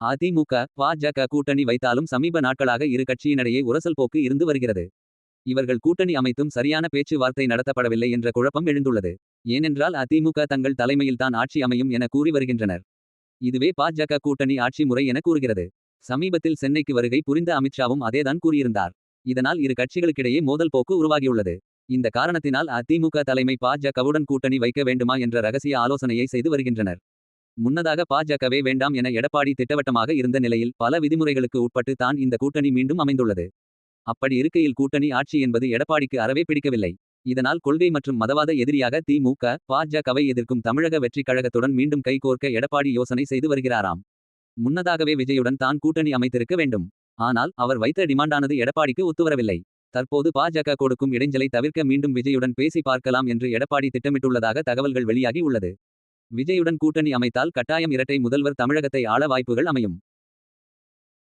அதிமுக பாஜக கூட்டணி வைத்தாலும் சமீப நாட்களாக இரு கட்சியினிடையே உரசல் போக்கு இருந்து வருகிறது. இவர்கள் கூட்டணி அமைத்தும் சரியான பேச்சுவார்த்தை நடத்தப்படவில்லை என்ற குழப்பம் எழுந்துள்ளது. ஏனென்றால் அதிமுக தங்கள் தலைமையில் தான் ஆட்சி அமையும் என கூறி வருகின்றனர். இதுவே பாஜக கூட்டணி ஆட்சி முறை என கூறுகிறது. சமீபத்தில் சென்னைக்கு வருகை புரிந்த அமித்ஷாவும் அதேதான் கூறியிருந்தார். இதனால் இரு கட்சிகளுக்கிடையே மோதல் போக்கு உருவாகியுள்ளது. இந்த காரணத்தினால் அதிமுக தலைமை பாஜகவுடன் கூட்டணி வைக்க வேண்டுமா என்ற ரகசிய ஆலோசனையை செய்து வருகின்றனர். முன்னதாக பாஜகவே வேண்டாம் என எடப்பாடி திட்டவட்டமாக இருந்த நிலையில் பல விதிமுறைகளுக்கு உட்பட்டு தான் இந்த கூட்டணி மீண்டும் அமைந்துள்ளது. அப்படி இருக்கையில் கூட்டணி ஆட்சி என்பது எடப்பாடிக்கு அறவே பிடிக்கவில்லை. இதனால் கொள்கை மற்றும் மதவாத எதிரியாக திமுக பாஜகவை எதிர்க்கும் தமிழக வெற்றிக் கழகத்துடன் மீண்டும் கைகோர்க்க எடப்பாடி யோசனை செய்து வருகிறாராம். முன்னதாகவே விஜயுடன் தான் கூட்டணி அமைத்திருக்க வேண்டும். ஆனால் அவர் வைத்த டிமாண்டானது எடப்பாடிக்கு ஒத்துவரவில்லை. தற்போது பாஜக கொடுக்கும் இடைஞ்சலை தவிர்க்க மீண்டும் விஜயுடன் பேசி பார்க்கலாம் என்று எடப்பாடி திட்டமிட்டுள்ளதாக தகவல்கள் வெளியாகி உள்ளது. விஜயுடன் கூட்டணி அமைத்தால் கட்டாயம் இரட்டை முதல்வர் தமிழகத்தை ஆள வாய்ப்புகள் அமையும்.